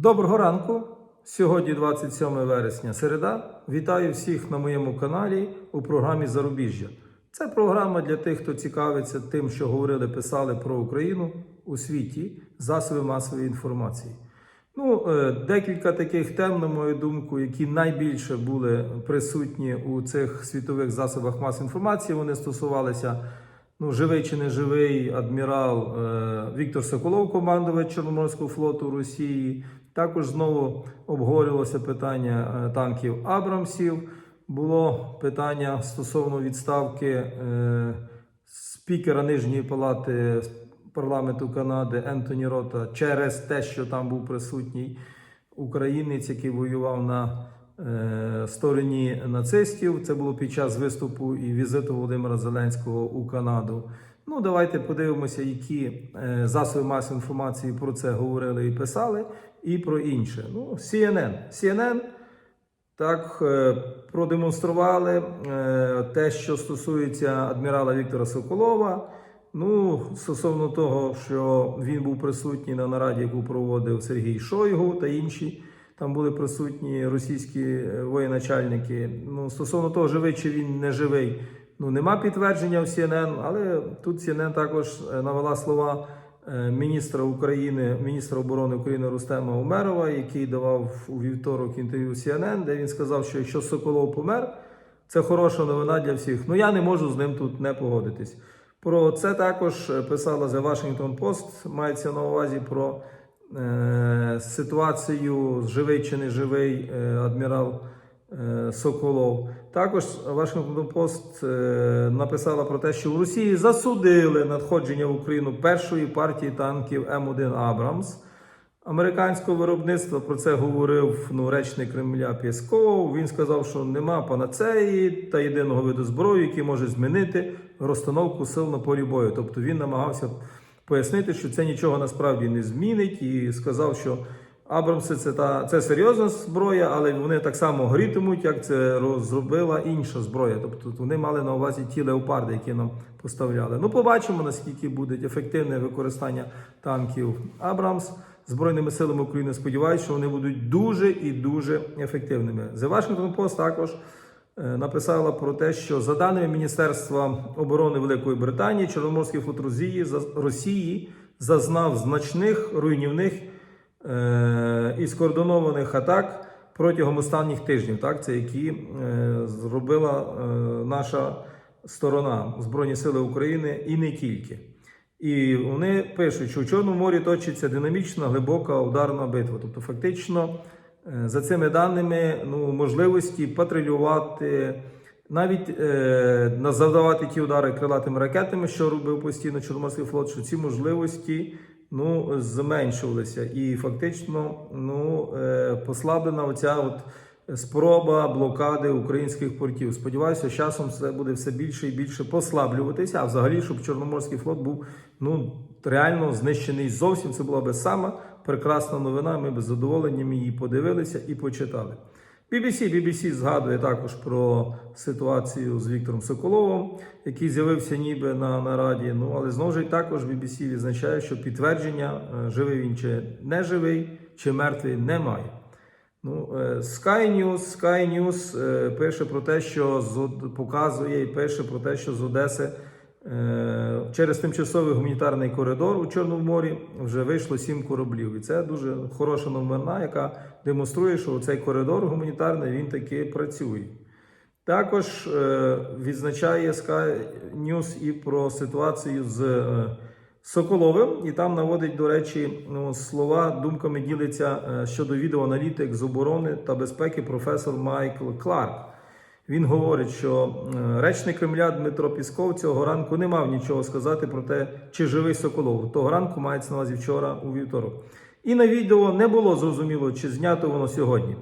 Доброго ранку! Сьогодні 27 вересня, середа. Вітаю всіх на моєму каналі у програмі Зарубіжжя. Це програма для тих, хто цікавиться тим, що говорили, писали про Україну у світі, засоби масової інформації. Ну, е, декілька таких тем, на мою думку, які найбільше були присутні у цих світових засобах масової інформації. Вони стосувалися ну, живий чи не живий адмірал е, Віктор Соколов, командувач Чорноморського флоту Росії. Також знову обговорювалося питання е, танків Абрамсів. Було питання стосовно відставки е, спікера Нижньої палати парламенту Канади Ентоні Рота через те, що там був присутній українець, який воював на е, стороні нацистів. Це було під час виступу і візиту Володимира Зеленського у Канаду. Ну, давайте подивимося, які засоби масової інформації про це говорили і писали, і про інше. Ну, CNN. CNN так е, продемонстрували е, те, що стосується адмірала Віктора Соколова. Ну, стосовно того, що він був присутній на нараді, яку проводив Сергій Шойгу та інші. Там були присутні російські е, воєначальники. Ну, стосовно того, живий чи він не живий, ну нема підтвердження в CNN, але тут CNN також навела слова міністра України, міністра оборони України Рустема Умерова, який давав у вівторок інтерв'ю CNN, де він сказав, що якщо Соколов помер, це хороша новина для всіх. Ну я не можу з ним тут не погодитись. Про це також е, писала The Washington Post, мається на увазі про е, ситуацію живий чи не живий е, адмірал е, Соколов. Також Washington Post е, написала про те, що в Росії засудили надходження в Україну першої партії танків М1 Абрамс. Американського виробництва про це говорив ну, речник Кремля Пєсков. Він сказав, що нема панацеї та єдиного виду зброї, який може змінити розстановку сил на полі бою. Тобто він намагався пояснити, що це нічого насправді не змінить, і сказав, що Абрамси це та це серйозна зброя, але вони так само горітимуть, як це роз- зробила інша зброя. Тобто вони мали на увазі ті леопарди, які нам поставляли. Ну, побачимо, наскільки буде ефективне використання танків Абрамс. Збройними силами України сподіваюся, що вони будуть дуже і дуже ефективними. The Washington Post також е, написала про те, що за даними Міністерства оборони Великої Британії, Чорноморський флот Росії зазнав значних руйнівних е, і скоординованих атак протягом останніх тижнів, так, це які е, зробила е, наша сторона Збройні Сили України і не тільки. І вони пишуть, що у Чорному морі точиться динамічна глибока ударна битва. Тобто, фактично, за цими даними, ну, можливості патрулювати, навіть е, завдавати ті удари крилатими ракетами, що робив постійно Чорноморський флот, що ці можливості ну, зменшувалися. І фактично ну, е, послаблена оця от спроба блокади українських портів. Сподіваюся, з часом це буде все більше і більше послаблюватися. А взагалі, щоб Чорноморський флот був ну реально знищений зовсім. Це була би сама прекрасна новина. Ми б з задоволенням її подивилися і почитали. BBC, BBC згадує також про ситуацію з Віктором Соколовим, який з'явився ніби на нараді. Ну але знову ж також BBC відзначає, що підтвердження, е, живий він чи не живий, чи мертвий, немає. Ну, е, Sky News, Sky News е, пише про те, що показує і пише про те, що з Одеси через тимчасовий гуманітарний коридор у Чорному морі вже вийшло сім кораблів. І це дуже хороша новина, яка демонструє, що цей коридор гуманітарний він таки працює. Також е, відзначає Sky News і про ситуацію з е, Соколовим, і там наводить, до речі, ну, слова, думками ділиться е, щодо відеоаналітик з оборони та безпеки професор Майкл Кларк. Він говорить, що е, речник Кремля Дмитро Пісков цього ранку не мав нічого сказати про те, чи живий Соколов. Того ранку мається на увазі вчора у вівторок. І на відео не було зрозуміло, чи знято воно сьогодні.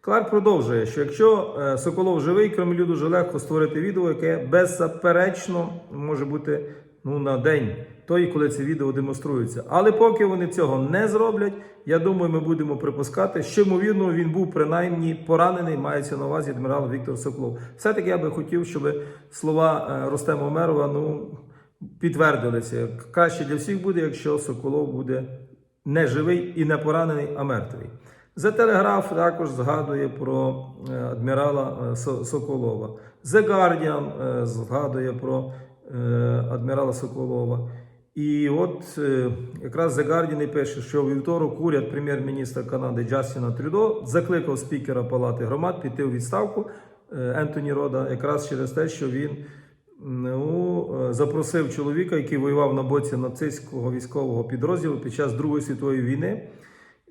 Кларк продовжує, що якщо е, Соколов живий, Кремлю дуже легко створити відео, яке беззаперечно може бути ну, на день той, коли це відео демонструється. Але поки вони цього не зроблять, я думаю, ми будемо припускати, що ймовірно він був принаймні поранений, мається на увазі адмірал Віктор Соколов. Все-таки я би хотів, щоб слова е, Ростема Омерова ну, підтвердилися. Краще для всіх буде, якщо Соколов буде не живий і не поранений, а мертвий. The Telegraph також згадує про е, адмірала е, Соколова. The Guardian згадує про адмірала Соколова. І от е, якраз The Guardian пише, що вівторок уряд прем'єр-міністра Канади Джастіна Трюдо закликав спікера Палати громад піти у відставку е, Ентоні Рода, якраз через те, що він ну, е, запросив чоловіка, який воював на боці нацистського військового підрозділу під час Другої світової війни,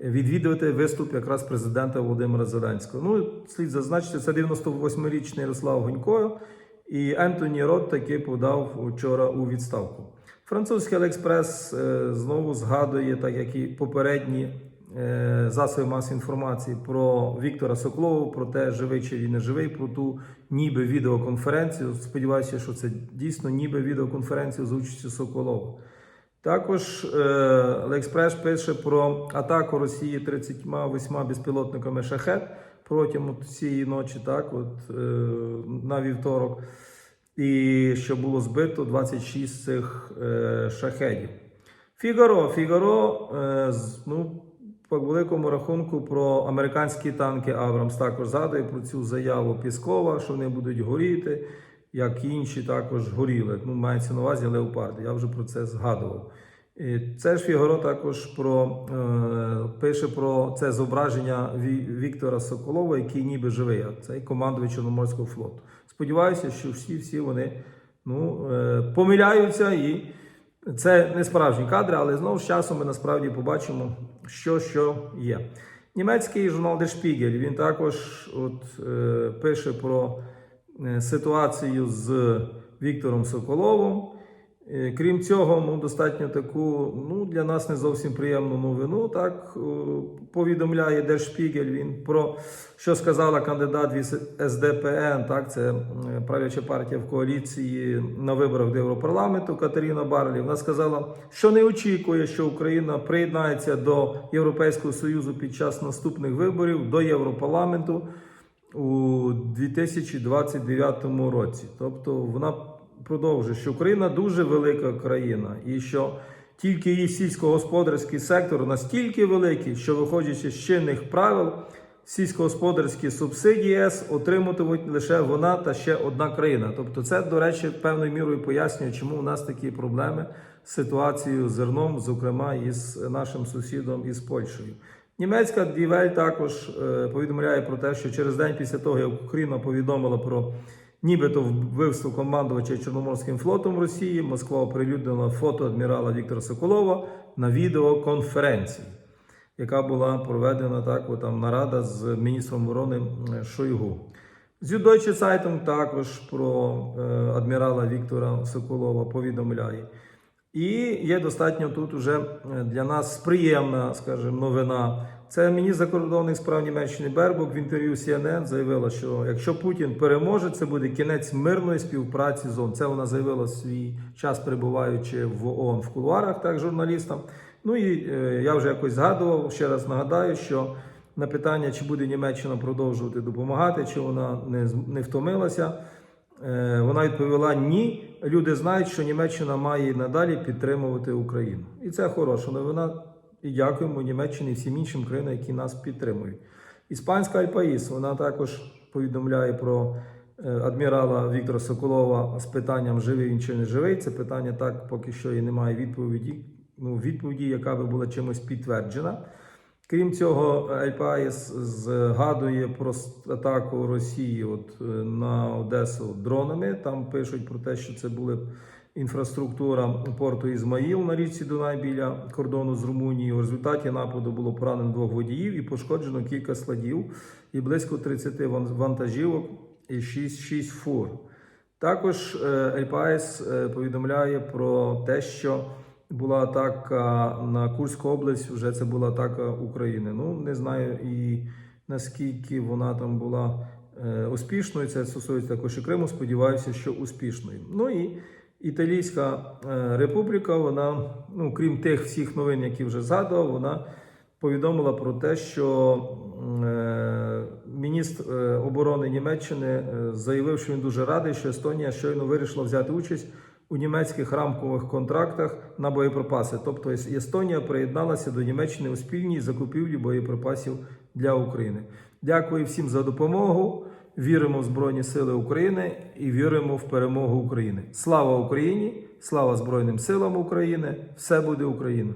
відвідувати виступ якраз президента Володимира Зеленського. Ну, слід зазначити, це 98-річний Ярослав Гонько, і Ентоні Рот таки подав вчора у відставку. Французький Алекспрес е, знову згадує, так як і попередні е, засоби масової інформації про Віктора Соколова, про те, живий чи він не живий, про ту ніби відеоконференцію. Сподіваюся, що це дійсно ніби відеоконференцію з участю Соколова. Також е, Алекспрес пише про атаку Росії 38 безпілотниками шахет протягом цієї ночі, так, от, на вівторок, і що було збито 26 цих е, шахедів. Фігаро, Фігаро, е, ну, по великому рахунку про американські танки Абрамс також згадує про цю заяву Піскова, що вони будуть горіти, як інші також горіли. Ну, мається на увазі леопарди. Я вже про це згадував. Це ж Фігаро також про, е, пише про це зображення Віктора Соколова, який ніби живий, а це командувач Чорноморського флоту. Сподіваюся, що всі, всі вони ну, е, помиляються і це не справжні кадри, але знову з часом ми насправді побачимо, що що є. Німецький журнал Der Spiegel, він також от, е, пише про е, ситуацію з Віктором Соколовим. Е, Крім цього, ну, достатньо таку ну, для нас не зовсім приємну новину. Так е, повідомляє Der він про що сказала кандидат від СДПН, так, це правляча партія в коаліції на виборах до Європарламенту Катерина Барлі. Вона сказала, що не очікує, що Україна приєднається до Європейського Союзу під час наступних виборів до Європарламенту у 2029 році. Тобто вона продовжує, що Україна дуже велика країна, і що тільки її сільськогосподарський сектор настільки великий, що виходячи з чинних правил, сільськогосподарські субсидії ЄС отримуватимуть лише вона та ще одна країна. Тобто, це, до речі, певною мірою пояснює, чому у нас такі проблеми з ситуацією з зерном, зокрема із нашим сусідом із Польщею. Німецька Дівель також е, повідомляє про те, що через день після того, як Україна повідомила про нібито вбивство командувача Чорноморським флотом Росії, Москва оприлюднила фото адмірала Віктора Соколова на відеоконференції, яка була проведена так, там нарада з міністром оборони Шойгу. Süddeutsche Zeitung також про е, адмірала Віктора Соколова повідомляє. І є достатньо тут уже е, для нас приємна, скажімо, новина. Це міністр закордонних справ Німеччини Бербок в інтерв'ю CNN заявила, що якщо Путін переможе, це буде кінець мирної співпраці з ООН. Це вона заявила в свій час, перебуваючи в ООН в кулуарах, так журналістам. Ну і е, я вже якось згадував. Ще раз нагадаю, що на питання, чи буде Німеччина продовжувати допомагати, чи вона не, не втомилася. Е, Вона відповіла: ні. Люди знають, що Німеччина має надалі підтримувати Україну. І це хороша новина. І дякуємо Німеччині і всім іншим країнам, які нас підтримують. Іспанська Альпаїс вона також повідомляє про е, адмірала Віктора Соколова з питанням живий він чи не живий. Це питання так поки що і немає відповіді. Ну, відповіді, яка би була чимось підтверджена. Крім цього, Ельпаєс згадує про атаку Росії от, е, на Одесу дронами. Там пишуть про те, що це була інфраструктура порту Ізмаїл на річці Дунай біля кордону з Румунією. У результаті нападу було поранено двох водіїв і пошкоджено кілька складів і близько 30 вантажівок і 6, 6 фур. Також е, е, повідомляє про те, що була атака на Курську область, вже це була атака України. Ну, не знаю і наскільки вона там була е, успішною. Це стосується також і Криму. Сподіваюся, що успішною. Ну і Італійська е, республіка, вона, ну, крім тих всіх новин, які вже згадував, вона повідомила про те, що е, міністр е, оборони Німеччини заявив, що він дуже радий, що Естонія щойно вирішила взяти участь у німецьких рамкових контрактах на боєприпаси. Тобто Естонія приєдналася до Німеччини у спільній закупівлі боєприпасів для України. Дякую всім за допомогу. Віримо в Збройні Сили України і віримо в перемогу України. Слава Україні! Слава Збройним силам України! Все буде Україна!